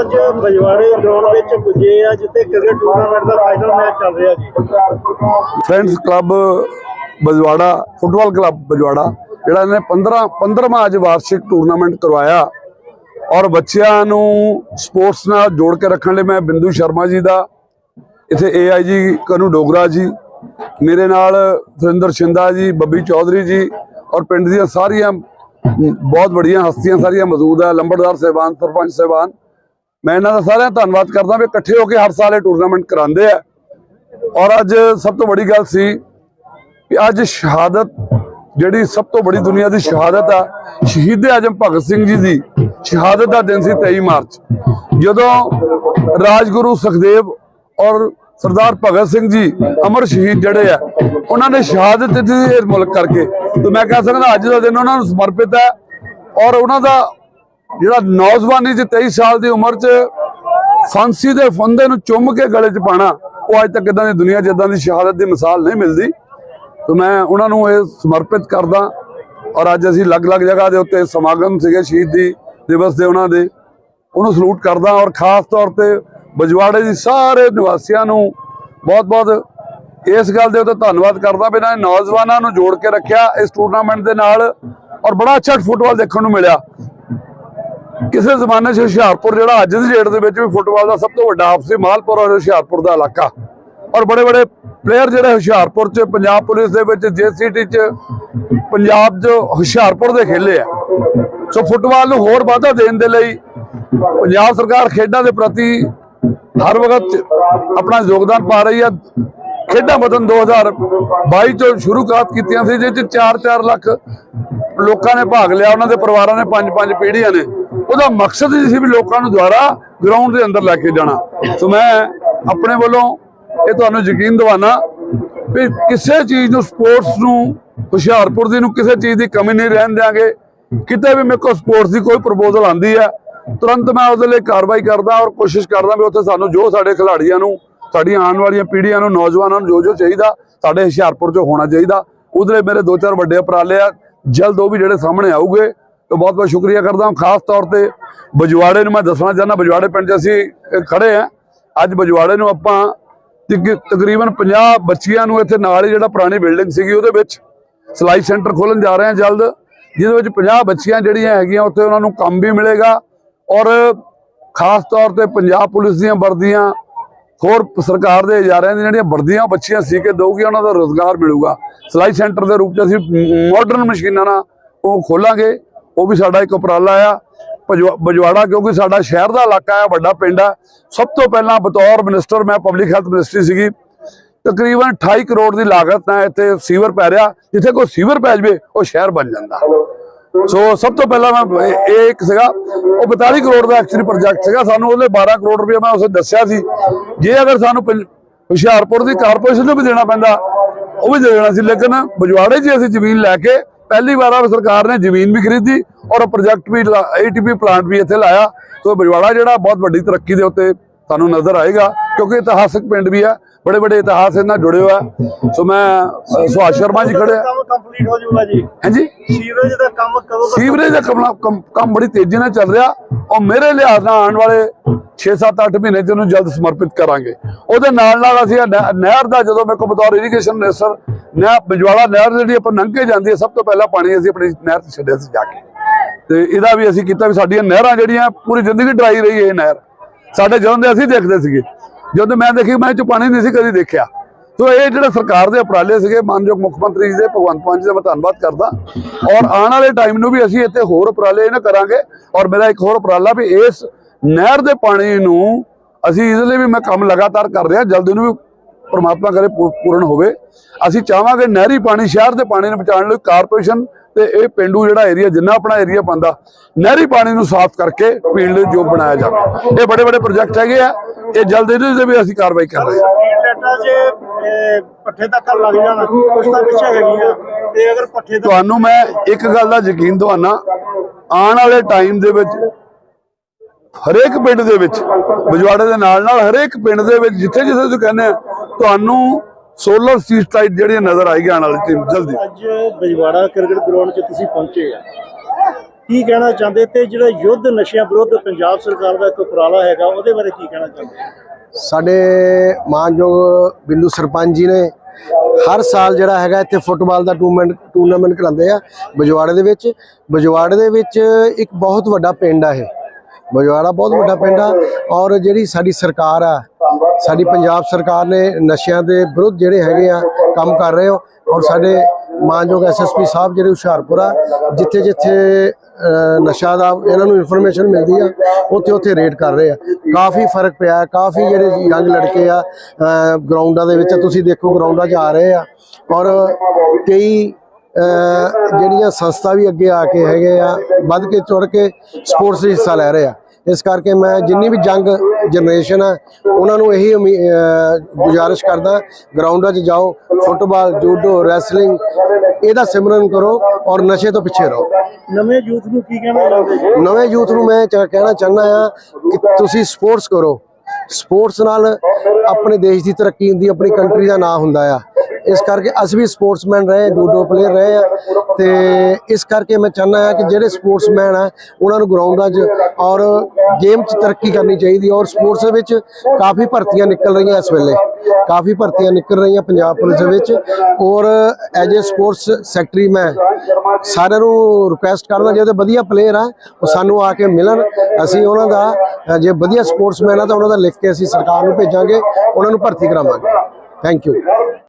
ਅੱਜ ਬਜਵਾੜੇ ਗਰਾਊਂਡ ਵਿੱਚ ਪੁੱਜੇ ਆ, ਜਿੱਥੇ ਕ੍ਰਿਕਟ ਟੂਰਨਾਮੈਂਟ ਦਾ ਫਾਈਨਲ ਮੈਚ ਚੱਲ ਰਿਹਾ ਜੀ। Friends club Bajwara football club Bajwara, ਜਿਹੜਾ ਇਹਨੇ 15 15ਵਾਂ ਅੱਜ ਵਾਰਸ਼ਿਕ ਟੂਰਨਾਮੈਂਟ ਕਰਵਾਇਆ। ਔਰ ਬੱਚਿਆਂ ਨੂੰ ਸਪੋਰਟਸ ਨਾਲ ਜੋੜ ਕੇ ਰੱਖਣ ਲਈ ਮੈਂ ਬਿੰਦੂ ਸ਼ਰਮਾ ਜੀ ਦਾ, ਇੱਥੇ ਏਆਈਜੀ ਕਨੂ ਡੋਗਰਾ ਜੀ, ਮੇਰੇ ਨਾਲ ਸੁਰਿੰਦਰ ਸ਼ਿੰਦਾ ਜੀ, ਬੱਬੀ ਚੌਧਰੀ ਜੀ, ਔਰ ਪਿੰਡ ਦੀਆਂ ਸਾਰੀਆਂ, ਬਹੁਤ ਬੜੀਆਂ ਹਸਤੀਆਂ ਸਾਰੀਆਂ ਮੌਜੂਦ ਹੈ ਲੰਬੜਦਾਰ ਸਹਿਬਾਨ, ਸਰਪੰਚ ਸਹਿਬਾਨ। ਮੈਂ ਇਹਨਾਂ ਦਾ ਸਾਰਿਆਂ ਦਾ ਧੰਨਵਾਦ ਕਰਦਾ ਵੀ ਇਕੱਠੇ ਹੋ ਕੇ ਹਰ ਸਾਲ ਇਹ ਟੂਰਨਾਮੈਂਟ ਕਰਾਉਂਦੇ ਆ। ਔਰ ਅੱਜ ਸਭ ਤੋਂ ਵੱਡੀ ਗੱਲ ਸੀ ਕਿ ਅੱਜ ਸ਼ਹਾਦਤ ਜਿਹੜੀ ਸਭ ਤੋਂ ਬੜੀ ਦੁਨੀਆ ਦੀ ਸ਼ਹਾਦਤ ਆ, ਸ਼ਹੀਦ ਆਜਮ ਭਗਤ ਸਿੰਘ ਜੀ ਦੀ ਸ਼ਹਾਦਤ ਦਾ ਦਿਨ ਸੀ 23 ਮਾਰਚ। ਜਦੋਂ ਰਾਜਗੁਰੂ ਸੁਖਦੇਵ ਔਰ ਸਰਦਾਰ ਭਗਤ ਸਿੰਘ ਜੀ ਅਮਰ ਸ਼ਹੀਦ ਜਿਹੜੇ ਆ, ਉਹਨਾਂ ਨੇ ਸ਼ਹਾਦਤ ਦਿੱਤੀ ਸੀ ਇਸ ਮੁਲਕ ਕਰਕੇ। ਤੇ ਮੈਂ ਕਹਿ ਸਕਦਾ ਅੱਜ ਦਾ ਦਿਨ ਉਹਨਾਂ ਨੂੰ ਸਮਰਪਿਤ ਹੈ ਔਰ ਉਹਨਾਂ ਦਾ ਜਿਹੜਾ ਨੌਜਵਾਨੀ ਚ 23 ਸਾਲ ਦੀ ਉਮਰ ਚ ਫਾਂਸੀ ਦੇ ਫੰਦੇ ਨੂੰ ਚੁੰਮ ਕੇ ਗਲੇ 'ਚ ਪਾਣਾ, ਉਹ ਅੱਜ ਤੱਕ ਇਦਾਂ ਦੀ ਦੁਨੀਆ 'ਚ ਇਦਾਂ ਦੀ ਸ਼ਹਾਦਤ ਦੀ ਮਿਸਾਲ ਨਹੀਂ ਮਿਲਦੀ। ਤੇ ਮੈਂ ਉਹਨਾਂ ਨੂੰ ਇਹ ਸਮਰਪਿਤ ਕਰਦਾ ਔਰ ਅੱਜ ਅਸੀਂ ਅਲੱਗ-ਅਲੱਗ ਜਗ੍ਹਾ ਦੇ ਉੱਤੇ ਸਮਾਗਮ ਸੀਗੇ ਸ਼ਹੀਦੀ ਦਿਵਸ ਦੇ ਉਹਨਾਂ ਦੇ, ਉਹਨੂੰ ਸਲੂਟ ਕਰਦਾ ਔਰ ਖਾਸ ਤੌਰ ਤੇ ਬਜਵਾੜੇ ਦੀ ਸਾਰੇ ਨਿਵਾਸੀਆਂ ਨੂੰ ਬਹੁਤ-ਬਹੁਤ ਇਸ ਗੱਲ ਦੇ ਉੱਤੇ ਧੰਨਵਾਦ ਕਰਦਾ ਵੀ ਇਹਨਾਂ ਨੌਜਵਾਨਾਂ ਨੂੰ ਜੋੜ ਕੇ ਰੱਖਿਆ ਇਸ ਟੂਰਨਾਮੈਂਟ ਦੇ ਨਾਲ ਔਰ ਬੜਾ ਅੱਛਾ ਫੁੱਟਬਾਲ ਦੇਖਣ ਨੂੰ ਮਿਲਿਆ। ਕਿਸੇ ਜ਼ਮਾਨੇ 'ਚ ਹੁਸ਼ਿਆਰਪੁਰ ਜਿਹੜਾ ਅੱਜ ਦੀ ਡੇਟ ਦੇ ਵਿੱਚ ਵੀ ਫੁੱਟਬਾਲ ਦਾ ਸਭ ਤੋਂ ਵੱਡਾ ਆਪਸੀ ਮਾਲਪੁਰ ਔਰ ਹੁਸ਼ਿਆਰਪੁਰ ਦਾ ਇਲਾਕਾ। ਔਰ ਬੜੇ ਬੜੇ ਪਲੇਅਰ ਜਿਹੜੇ ਹੁਸ਼ਿਆਰਪੁਰ 'ਚ, ਪੰਜਾਬ ਪੁਲਿਸ ਦੇ ਵਿੱਚ ਜੇਸੀਟੀ 'ਚ, ਪੰਜਾਬ 'ਚ ਹੁਸ਼ਿਆਰਪੁਰ ਦੇ ਖੇਲੇ ਆ। ਸੋ ਫੁੱਟਬਾਲ ਨੂੰ ਹੋਰ ਵਾਧਾ ਦੇਣ ਦੇ ਲਈ ਪੰਜਾਬ ਸਰਕਾਰ ਖੇਡਾਂ ਦੇ ਪ੍ਰਤੀ ਹਰ ਵਕਤ ਆਪਣਾ ਯੋਗਦਾਨ ਪਾ ਰਹੀ ਹੈ ਖੇਡਾਂ ਵਤਨ 2022 ਚ ਸ਼ੁਰੂਆਤ ਕੀਤੀਆਂ ਸੀ ਜਿਸ ਚ 4-4 ਲੱਖ ਲੋਕਾਂ ਨੇ ਭਾਗ ਲਿਆ। ਉਹਨਾਂ ਦੇ ਪਰਿਵਾਰਾਂ ਨੇ ਪੰਜ ਪੰਜ ਪੀੜ੍ਹੀਆਂ ਨੇ। ਉਹਦਾ ਮਕਸਦ ਹੀ ਸੀ ਵੀ ਲੋਕਾਂ ਨੂੰ ਦੁਆਰਾ ਗਰਾਊਂਡ ਦੇ ਅੰਦਰ ਲੈ ਕੇ ਜਾਣਾ। ਸੋ ਮੈਂ ਆਪਣੇ ਵੱਲੋਂ ਇਹ ਤੁਹਾਨੂੰ ਯਕੀਨ ਦਿਵਾਨਾ ਵੀ ਕਿਸੇ ਚੀਜ਼ ਨੂੰ ਸਪੋਰਟਸ ਨੂੰ, ਹੁਸ਼ਿਆਰਪੁਰ ਦੀ ਨੂੰ ਕਿਸੇ ਚੀਜ਼ ਦੀ ਕਮੀ ਨਹੀਂ ਰਹਿਣ ਦਿਆਂਗੇ। ਕਿਤੇ ਵੀ ਮੇਰੇ ਕੋਲ ਸਪੋਰਟਸ ਦੀ ਕੋਈ ਪ੍ਰਪੋਜ਼ਲ ਆਂਦੀ ਹੈ ਤੁਰੰਤ ਮੈਂ ਉਹਦੇ ਲਈ ਕਾਰਵਾਈ ਕਰਦਾ ਔਰ ਕੋਸ਼ਿਸ਼ ਕਰਦਾ ਵੀ ਉੱਥੇ ਸਾਨੂੰ ਜੋ ਸਾਡੇ ਖਿਡਾਰੀਆਂ ਨੂੰ, ਸਾਡੀਆਂ ਆਉਣ ਵਾਲੀਆਂ ਪੀੜ੍ਹੀਆਂ ਨੂੰ, ਨੌਜਵਾਨਾਂ ਨੂੰ ਜੋ ਜੋ ਚਾਹੀਦਾ, ਸਾਡੇ ਹੁਸ਼ਿਆਰਪੁਰ 'ਚ ਹੋਣਾ ਚਾਹੀਦਾ। ਉਹਦੇ ਲਈ ਮੇਰੇ ਦੋ ਚਾਰ ਵੱਡੇ ਉਪਰਾਲੇ ਆ, ਜਲਦ ਉਹ ਵੀ ਜਿਹੜੇ ਸਾਹਮਣੇ ਆਉਗੇ ਤੇ ਬਹੁਤ ਬਹੁਤ ਸ਼ੁਕਰੀਆ ਕਰਦਾ ਹਾਂ। ਖਾਸ ਤੌਰ ਤੇ ਬਜਵਾੜੇ ਨੂੰ ਮੈਂ ਦੱਸਣਾ ਚਾਹੁੰਦਾ ਬਜਵਾੜੇ ਪਿੰਡ 'ਚ ਅਸੀਂ ਅਹ, ਖੜੇ ਆ ਅੱਜ ਬਜਵਾੜੇ ਨੂੰ ਆਪਾਂ ਤਕ- ਤਕਰੀਬਨ 50 ਬੱਚੀਆਂ ਨੂੰ ਇੱਥੇ ਨਾਲ ਹੀ ਜਿਹੜਾ ਪੁਰਾਣੀ ਬਿਲਡਿੰਗ ਸੀਗੀ ਉਹਦੇ ਵਿੱਚ ਸਿਲਾਈ ਸੈਂਟਰ ਖੋਲਣ ਜਾ ਰਹੇ ਹਾਂ ਜਲਦ। ਜਿਹਦੇ ਵਿੱਚ 50 ਬੱਚੀਆਂ ਜਿਹੜੀਆਂ ਹੈਗੀਆਂ ਉੱਥੇ ਉਹਨਾਂ ਨੂੰ ਕੰਮ ਵੀ ਮਿਲੇਗਾ। ਔਰ ਖਾਸ ਤੌਰ ਤੇ ਪੰਜਾਬ ਪੁਲਿਸ ਦੀਆਂ ਵਰਦੀਆਂ ਹੋਰ ਸਰਕਾਰ ਦੇ ਇਜਾਰਿਆਂ ਦੀਆਂ ਜਿਹੜੀਆਂ ਵਰਦੀਆਂ ਬੱਚੀਆਂ ਸੀ ਕੇ ਦਊਗੀ ਉਹਨਾਂ ਦਾ ਰੋਜ਼ਗਾਰ ਮਿਲੂਗਾ। ਸਿਲਾਈ ਸੈਂਟਰ ਦੇ ਰੂਪ ਚ ਅਸੀਂ ਮਾਡਰਨ ਮਸ਼ੀਨਾਂ ਨਾਲ ਉਹ ਖੋਲਾਂਗੇ। ਉਹ ਵੀ ਸਾਡਾ ਇੱਕ ਉਪਰਾਲਾ ਆ। ਬਜਵਾੜਾ ਕਿਉਂਕਿ ਸਾਡਾ ਸ਼ਹਿਰ ਦਾ ਇਲਾਕਾ ਹੈ ਵੱਡਾ ਪਿੰਡ ਹੈ ਸਭ ਤੋਂ ਪਹਿਲਾਂ ਬਤੌਰ ਮਿਨਿਸਟਰ ਮੈਂ ਪਬਲਿਕ ਹੈਲਥ ਮਿਨਿਸਟਰੀ ਸੀਗੀ। ਤਕਰੀਬਨ 28 ਕਰੋੜ ਦੀ ਲਾਗਤ ਨਾਲ ਇੱਥੇ ਸੀਵਰ ਪੈ ਰਿਹਾ। ਜਿੱਥੇ ਕੋਈ ਸੀਵਰ ਪੈ ਜਵੇ, ਉਹ ਸ਼ਹਿਰ ਬਣ ਜਾਂਦਾ। ਸੋ ਸਭ ਤੋਂ ਪਹਿਲਾਂ ਮੈਂ ਇਹ ਇੱਕ ਸੀਗਾ। ਉਹ 42 ਕਰੋੜ ਦਾ ਐਕਚੁਅਲੀ ਪ੍ਰੋਜੈਕਟ ਸੀਗਾ। ਸਾਨੂੰ ਉਹਦੇ 12 ਕਰੋੜ ਰੁਪਏ ਮੈਂ ਉਸੇ ਦੱਸਿਆ ਸੀ। ਜੇ ਅਗਰ ਸਾਨੂੰ ਹੁਸ਼ਿਆਰਪੁਰ ਦੀ ਕਾਰਪੋਰੇਸ਼ਨ ਨੂੰ ਵੀ ਦੇਣਾ ਪੈਂਦਾ, ਉਹ ਵੀ ਦੇ ਦੇਣਾ ਸੀ। ਲੇਕਿਨ ਬਜਵਾੜੇ 'ਚ ਅਸੀਂ ਜ਼ਮੀਨ ਲੈ ਕੇ ਪਹਿਲੀ ਵਾਰ ਆ ਸਰਕਾਰ ਨੇ ਜ਼ਮੀਨ ਵੀ ਖਰੀਦੀ ਔਰ ਪ੍ਰੋਜੈਕਟ ਵੀ ਏਟੀਪੀ ਪਲਾਂਟ ਵੀ ਇੱਥੇ ਲਾਇਆ। ਸੋ ਬਜਵਾੜਾ ਜਿਹੜਾ ਬਹੁਤ ਵੱਡੀ ਤਰੱਕੀ ਦੇ ਉੱਤੇ ਸਾਨੂੰ ਨਜ਼ਰ ਆਏਗਾ। ਕਿਉਂਕਿ ਇਤਿਹਾਸਕ ਪਿੰਡ ਵੀ ਆ ਬੜੇ ਬੜੇ ਇਤਿਹਾਸ ਇਹਨਾਂ ਨਾਲ ਜੁੜੇ ਹੋਇਆ ਸੋ ਮੈਂ ਅ, ਸੁਭਾਸ਼ ਸ਼ਰਮਾ ਜੀ ਖੜੇ ਕੰਮ ਕੰਪਲੀਟ ਹੋ ਜਾਊਗਾ ਜੀ। ਹਾਂਜੀ? ਸੀਵਰੇਜ ਦਾ ਕੰਮ ਕਦੋਂ ਸੀਵਰੇਜ ਦਾ ਕੰਮ ਕੰਮ- ਬੜੀ ਤੇਜ਼ੀ ਨਾਲ ਚੱਲ ਰਿਹਾ। ਔਰ ਮੇਰੇ ਲਿਹਾਜ਼ ਨਾਲ ਆਉਣ ਵਾਲੇ 6-7-8 ਮਹੀਨੇ ਚ ਉਹਨੂੰ ਜਲਦ ਸਮਰਪਿਤ ਕਰਾਂਗੇ। ਉਹਦੇ ਨਾਲ ਨਾਲ ਅਸੀਂ ਨਹਿਰ ਦਾ ਜਦੋਂ ਮੇਰੇ ਕੋਲ ਬਤੌਰ ਇਰੀਗੇਸ਼ਨ ਮਿਨਿਸਟਰ ਨਹਿਰ ਬਿਜਵਾੜਾ ਨਹਿਰ ਜਿਹੜੀ ਆਪਾਂ ਕੇ ਜਾਂਦੀ ਹੈ ਸਭ ਤੋਂ ਪਹਿਲਾਂ ਪਾਣੀ ਅਸੀਂ ਆਪਣੀ ਨਹਿਰ 'ਚ ਛੱਡਿਆ ਸੀ ਜਾ ਕੇ। ਤੇ ਇਹਦਾ ਵੀ ਅਸੀਂ ਕੀਤਾ ਵੀ ਸਾਡੀਆਂ ਨਹਿਰਾਂ ਜਿਹੜੀਆਂ ਪੂਰੀ ਜ਼ਿੰਦਗੀ ਡਰਾਈ ਰਹੀ ਇਹ ਨਹਿਰ। ਸਾਡੇ ਜਦੋਂ ਦੇ ਅਸੀਂ ਦੇਖਦੇ ਸੀਗੇ। ਜਦੋਂ ਮੈਂ ਦੇਖੀ, ਮੈਂ 'ਚ ਪਾਣੀ ਨਹੀਂ ਸੀ ਕਦੀ ਦੇਖਿਆ। ਸੋ ਇਹ ਜਿਹੜੇ ਸਰਕਾਰ ਦੇ ਉਪਰਾਲੇ ਸੀਗੇ, ਮਾਨਯੋਗ ਮੁੱਖ ਮੰਤਰੀ ਜੀ ਦੇ, ਭਗਵੰਤ ਮਾਨ ਜੀ ਦਾ ਮੈਂ ਧੰਨਵਾਦ ਕਰਦਾ। ਔਰ ਆਉਣ ਵਾਲੇ ਟਾਈਮ ਨੂੰ ਵੀ ਅਸੀਂ ਇੱਥੇ ਹੋਰ ਉਪਰਾਲੇ ਇਹਨਾਂ ਕਰਾਂਗੇ। ਔਰ ਮੇਰਾ ਇੱਕ ਹੋਰ ਉਪਰਾਲਾ ਵੀ ਇਸ ਨਹਿਰ ਦੇ ਪਾਣੀ ਨੂੰ ਅਸੀਂ ਇਸ ਲਈ ਵੀ ਮੈਂ ਕੰਮ ਲਗਾਤਾਰ ਕਰ ਰਿਹਾ, ਜਲਦੀ ਨੂੰ ਵੀ ਪਰਮਾਤਮਾ ਕਰੇ ਪੂਰਨ ਹੋਵੇ। ਅਸੀਂ ਚਾਹਾਂਗੇ ਨਹਿਰੀ ਪਾਣੀ, ਸ਼ਹਿਰ ਦੇ ਪਾਣੀ ਨੂੰ ਬਚਾਉਣ ਲਈ ਕਾਰਪੋਰੇਸ਼ਨ ਤੇ ਇਹ ਪਿੰਡੂ ਜਿਹੜਾ ਏਰੀਆ ਜਿੰਨਾ ਆਪਣਾ ਏਰੀਆ ਪੰਦਾ ਨਹਿਰੀ ਪਾਣੀ ਨੂੰ ਸਾਫ਼ ਕਰਕੇ ਪੀਣ ਲਈ ਯੋਗ ਬਣਾਇਆ ਜਾਵੇ ਇਹ ਬੜੇ ਬੜੇ ਪ੍ਰੋਜੈਕਟ ਹੈਗੇ ਆ। ਇਹ ਜਲਦੀ ਇਹਦੇ ਤੇ ਵੀ ਅਸੀਂ ਕਾਰਵਾਈ ਕਰ ਰਹੇ ਹਾਂ। ਲੈਟਾ ਜੇ ਪੱਠੇ ਤੱਕ ਲੱਗ ਜਾਣ ਕੁਛ ਤਾਂ ਪਿੱਛੇ ਹੈਗੀਆਂ। ਤੇ ਅਗਰ ਪੱਠੇ ਤੱਕ ਤੁਹਾਨੂੰ ਮੈਂ ਇੱਕ ਗੱਲ ਦਾ ਯਕੀਨ ਦਵਾਨਾ ਆਉਣ ਵਾਲੇ ਟਾਈਮ ਦੇ ਵਿੱਚ ਹਰੇਕ ਪਿੰਡ ਦੇ ਵਿੱਚ ਬਜਵਾੜੇ ਦੇ ਨਾਲ ਨਾਲ ਹਰੇਕ ਪਿੰਡ ਦੇ ਵਿੱਚ ਜਿੱਥੇ ਜਿੱਥੇ ਤੁਸੀਂ ਕਹਿੰਦੇ ਆ ਤੁਹਾਨੂੰ ਸੋਲਰ ਸਟਰੀਟ ਲਾਈਟ ਜਿਹੜੀਆਂ ਨਜ਼ਰ ਆਏਗੀ ਆਉਣ ਵਾਲੇ ਟਾਈਮ ਜਲਦੀ। ਅੱਜ ਬਜਵਾੜਾ ਕ੍ਰਿਕਟ ਗਰਾਊਂਡ 'ਚ ਤੁਸੀਂ ਪਹੁੰਚੇ ਆ। ਕੀ ਕਹਿਣਾ ਚਾਹੁੰਦੇ ਤੇ ਜਿਹੜਾ ਯੁੱਧ ਨਸ਼ਿਆਂ ਵਿਰੁੱਧ ਪੰਜਾਬ ਸਰਕਾਰ ਦਾ ਇੱਕ ਉਪਰਾਲਾ ਹੈਗਾ ਉਹਦੇ ਬਾਰੇ ਕੀ ਕਹਿਣਾ ਚਾਹੁੰਦੇ ਸਾਡੇ ਮਾਨਯੋਗ ਬਿੰਦੂ ਸਰਪੰਚ ਜੀ ਨੇ ਹਰ ਸਾਲ ਜਿਹੜਾ ਹੈਗਾ ਇੱਥੇ ਫੁੱਟਬਾਲ ਦਾ ਟੂਰਨਾਮੈਂਟ ਟੂਰਨਾਮੈਂਟ ਕਰਾਉਂਦੇ ਆ ਬਜਵਾੜੇ ਦੇ ਵਿੱਚ। ਬਜਵਾੜੇ ਦੇ ਵਿੱਚ ਇੱਕ ਬਹੁਤ ਵੱਡਾ ਪਿੰਡ ਆ ਇਹ। ਮਜਵਾੜਾ ਬਹੁਤ ਵੱਡਾ ਪਿੰਡ ਆ ਔਰ ਜਿਹੜੀ ਸਾਡੀ ਸਰਕਾਰ ਆ ਸਾਡੀ ਪੰਜਾਬ ਸਰਕਾਰ ਨੇ ਨਸ਼ਿਆਂ ਦੇ ਵਿਰੁੱਧ ਜਿਹੜੇ ਹੈਗੇ ਆ ਕੰਮ ਕਰ ਰਹੇ ਹੋ ਔਰ ਸਾਡੇ ਮਾਨਯੋਗ ਐਸਐਸਪੀ ਸਾਹਿਬ ਜਿਹੜੇ ਹੁਸ਼ਿਆਰਪੁਰ ਆ ਜਿੱਥੇ ਜਿੱਥੇ ਅਹ, ਨਸ਼ਾ ਦਾ ਇਹਨਾਂ ਨੂੰ ਇਨਫੋਰਮੇਸ਼ਨ ਮਿਲਦੀ ਆ ਉੱਥੇ ਉੱਥੇ ਰੇਡ ਕਰ ਰਹੇ ਆ। ਕਾਫੀ ਫ਼ਰਕ ਪਿਆ ਕਾਫੀ ਜਿਹੜੇ ਯੰਗ ਲੜਕੇ ਆ ਗਰਾਊਂਡਾਂ ਦੇ ਵਿੱਚ ਤੁਸੀਂ ਦੇਖੋ ਗਰਾਊਂਡਾਂ 'ਚ ਆ ਰਹੇ ਆ ਔਰ ਕਈ ਜਿਹੜੀਆਂ ਸੰਸਥਾ ਵੀ ਅੱਗੇ ਆ ਕੇ ਹੈਗੇ ਆ ਵੱਧ ਕੇ ਚੁੜ ਕੇ ਸਪੋਰਟਸ 'ਚ ਹਿੱਸਾ ਲੈ ਰਹੇ ਆ। ਇਸ ਕਰਕੇ ਮੈਂ ਜਿੰਨੀ ਵੀ ਜੰਗ ਜਨਰੇਸ਼ਨ ਆ ਉਹਨਾਂ ਨੂੰ ਇਹੀ ਗੁਜ਼ਾਰਿਸ਼ ਕਰਦਾ ਗਰਾਊਂਡਾਂ 'ਚ ਜਾਓ ਫੁੱਟਬਾਲ ਜੂਡੋ ਰੈਸਲਿੰਗ ਇਹਦਾ ਸਿਮਰਨ ਕਰੋ ਔਰ ਨਸ਼ੇ ਤੋਂ ਪਿੱਛੇ ਰਹੋ। ਨਵੇਂ ਯੂਥ ਨੂੰ ਕੀ ਕਹਿਣਾ ਚਾਹੁੰਦੇ ਨਵੇਂ ਯੂਥ ਨੂੰ ਮੈਂ ਕਹਿਣਾ ਚਾਹੁੰਦਾ ਆ ਕਿ ਤੁਸੀਂ ਸਪੋਰਟਸ ਕਰੋ। ਸਪੋਰਟਸ ਨਾਲ ਆਪਣੇ ਦੇਸ਼ ਦੀ ਤਰੱਕੀ ਹੁੰਦੀ ਆਪਣੀ ਕੰਟਰੀ ਦਾ ਨਾਂ ਹੁੰਦਾ ਆ। ਇਸ ਕਰਕੇ ਅਸੀਂ ਵੀ ਸਪੋਰਟਸਮੈਨ ਰਹੇ, ਜੂਡੋ ਪਲੇਅਰ ਰਹੇ ਆ। ਤੇ ਇਸ ਕਰਕੇ ਮੈਂ ਚਾਹੁੰਦਾ ਹਾਂ ਕਿ ਜਿਹੜੇ ਸਪੋਰਟਸਮੈਨ ਆ, ਉਹਨਾਂ ਨੂੰ ਗਰਾਊਂਡਾਂ 'ਚ ਔਰ ਗੇਮ 'ਚ ਤਰੱਕੀ ਕਰਨੀ ਚਾਹੀਦੀ ਔਰ ਸਪੋਰਟਸ ਦੇ ਵਿੱਚ ਕਾਫੀ ਭਰਤੀਆਂ ਨਿਕਲ ਰਹੀਆਂ ਇਸ ਵੇਲੇ। ਕਾਫੀ ਭਰਤੀਆਂ ਨਿਕਲ ਰਹੀਆਂ ਪੰਜਾਬ ਪੁਲਿਸ ਵਿੱਚ। ਔਰ ਐਜ ਏ ਸਪੋਰਟਸ ਸੈਕਟਰੀ ਮੈਂ ਸਾਰਿਆਂ ਨੂੰ ਰਿਕੁਐਸਟ ਕਰਦਾ ਜਿਹੜੇ ਵਧੀਆ ਪਲੇਅਰ ਆ, ਉਹ ਸਾਨੂੰ ਆ ਕੇ ਮਿਲਣ। ਅਸੀਂ ਉਹਨਾਂ ਦਾ, ਜੇ ਵਧੀਆ ਸਪੋਰਟਸਮੈਨ ਆ, ਤਾਂ ਉਹਨਾਂ ਦਾ ਲਿਖ ਕੇ ਅਸੀਂ ਸਰਕਾਰ ਨੂੰ ਭੇਜਾਂਗੇ। ਉਹਨਾਂ ਨੂੰ ਭਰਤੀ ਕਰਾਵਾਂਗੇ। Thank you